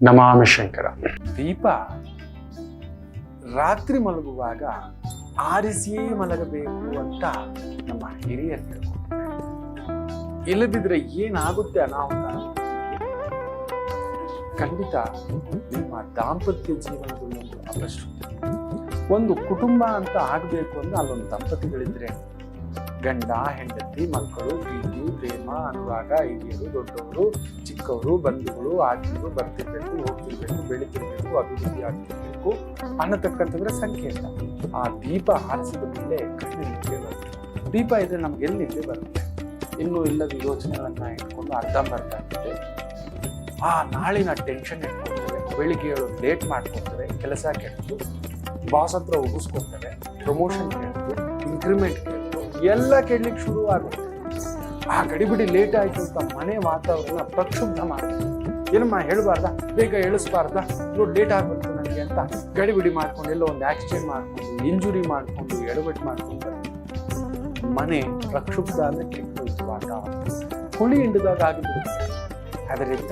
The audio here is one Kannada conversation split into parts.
ನಮಾಮಿ ಶಂಕರ ದೀಪ ರಾತ್ರಿ ಮಲಗುವಾಗ ಆರಿಸಿಯೇ ಮಲಗಬೇಕು ಅಂತ ನಮ್ಮ ಹಿರಿಯರು ಇಲ್ಲದಿದ್ರೆ ಏನಾಗುತ್ತೆ ಅನಾಹುತ? ಖಂಡಿತ ನಿಮ್ಮ ದಾಂಪತ್ಯ ಜೀವನದಲ್ಲಿ ಒಂದು ಅಪಶ್ರುತಿ ಒಂದು ಕುಟುಂಬ ಅಂತ ಆಗಬೇಕು ಅಂದ್ರೆ ಅಲ್ಲೊಂದು ದಂಪತಿಗಳಿದ್ರೆ ಗಂಡ, ಹೆಂಡತಿ, ಮಕ್ಕಳು, ಪ್ರೀತಿ, ಪ್ರೇಮ, ಅನುರಾಗ, ಹಿರಿಯರು, ದೊಡ್ಡವರು ಚಿಕ್ಕವರು ಬಂಧುಗಳು ಆತ್ಮೀಯರು ಬರ್ತಿರ್ಬೇಕು, ಹೋಗ್ತಿರ್ಬೇಕು, ಬೆಳಿತಿರ್ಬೇಕು, ಅಭಿವೃದ್ಧಿ ಆಗ್ತಿರ್ಬೇಕು ಅನ್ನತಕ್ಕಂಥದ್ರ ಸಂಕೇತ ಆ ದೀಪ ಹಾರಿಸಿದ ಮೇಲೆ ಕಣ್ಣು ದೀಪ ಇದ್ರೆ ನಮ್ಗೆ ಎಲ್ಲಿ ನಿದ್ದೆ ಬರುತ್ತೆ? ಇನ್ನೂ ಇಲ್ಲದ ಯೋಚನೆಗಳನ್ನ ಇಟ್ಕೊಂಡು ಅರ್ಧಂಬರ್ಧ ಆಗ್ತದೆ. ಆ ನಾಳಿನ ಟೆನ್ಷನ್ ಇಟ್ಕೊಳ್ತೇವೆ ಬೆಳಿಗ್ಗೆ ಲೇಟ್ ಮಾಡ್ಕೊಳ್ತೇವೆ ಕೆಲಸ ಕೆಟ್ಟು ಬಾಸ್ ಹತ್ರ ಉಗಿಸ್ಕೊಳ್ತಾರೆ ಪ್ರಮೋಷನ್ ಕೇಳ್ತು. ಇನ್ಕ್ರಿಮೆಂಟ್ ಕೇಳ್ತು. ಎಲ್ಲ ಕೇಳಲಿಕ್ಕೆ ಶುರು ಆಗುತ್ತೆ ಆ ಗಡಿಬಿಡಿ ಲೇಟ್ ಆಯ್ತು ಅಂತ ಮನೆ ವಾತಾವರಣ ಪ್ರಕ್ಷುಬ್ಧ ಮಾಡುತ್ತೆ ಏನಮ್ಮ ಹೇಳಬಾರ್ದ? ಬೇಗ ಹೇಳಿಸ್ಬಾರ್ದ ನೋಡಿ ಲೇಟ್ ಆಗ್ಬಿಡ್ತು ನನಗೆ ಅಂತ ಗಡಿಬಿಡಿ ಮಾಡ್ಕೊಂಡು ಎಲ್ಲೋ ಒಂದು ಆಕ್ಸಿಡೆಂಟ್ ಮಾಡ್ಕೊಂಡು ಇಂಜುರಿ ಮಾಡ್ಕೊಂಡು ಎಡಬಿಟ್ಟು ಮಾಡ್ಕೊಂಡು ಮನೆ ಪ್ರಕ್ಷುಬ್ಧ ಅಂದರೆ ಕೆಟ್ಟ ವಾತಾವರಣ. ಹುಳಿ ಹಿಂಡಿದಾಗ ಆಗಿಬಿಡುತ್ತೆ. ಅದರಿಂದ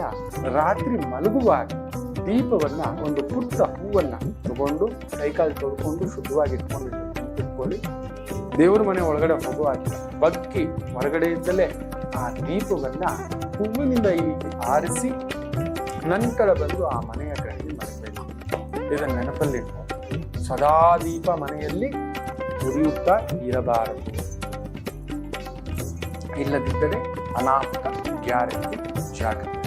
ರಾತ್ರಿ ಮಲಗುವಾಗ ದೀಪವನ್ನು ಒಂದು ಪುಟ್ಟ ಹೂವನ್ನು ತಗೊಂಡು ಕೈಕಾಲು ತೊಳ್ಕೊಂಡು ಶುದ್ಧವಾಗಿ ಇಟ್ಕೊಂಡು ಇಟ್ಕೊಳ್ಳಿ ದೇವ್ರ ಮನೆ ಒಳಗಡೆ ಹೋಗುವಾಗ ಹೊರಗಡೆ ಹೊರಗಡೆಯಿಂದಲೇ ಆ ದೀಪವನ್ನ ಹೂವಿನಿಂದ ಈ ರೀತಿ ಆರಿಸಿ ನಂತರ ಬಂದು ಆ ಮನೆಯ ಕಡೆಗೆ ಮರಬೇಕು ಇದನ್ನ ನೆನಪಲ್ಲಿಟ್ಟು ಸದಾ ದೀಪ ಮನೆಯಲ್ಲಿ ಉರಿಯುತ್ತಾ ಇರಬಾರದು. ಇಲ್ಲದಿದ್ದರೆ ಅನಾಹುತ, ಗ್ಯಾರಂಟಿ, ಜಾಗ್ರತೆ.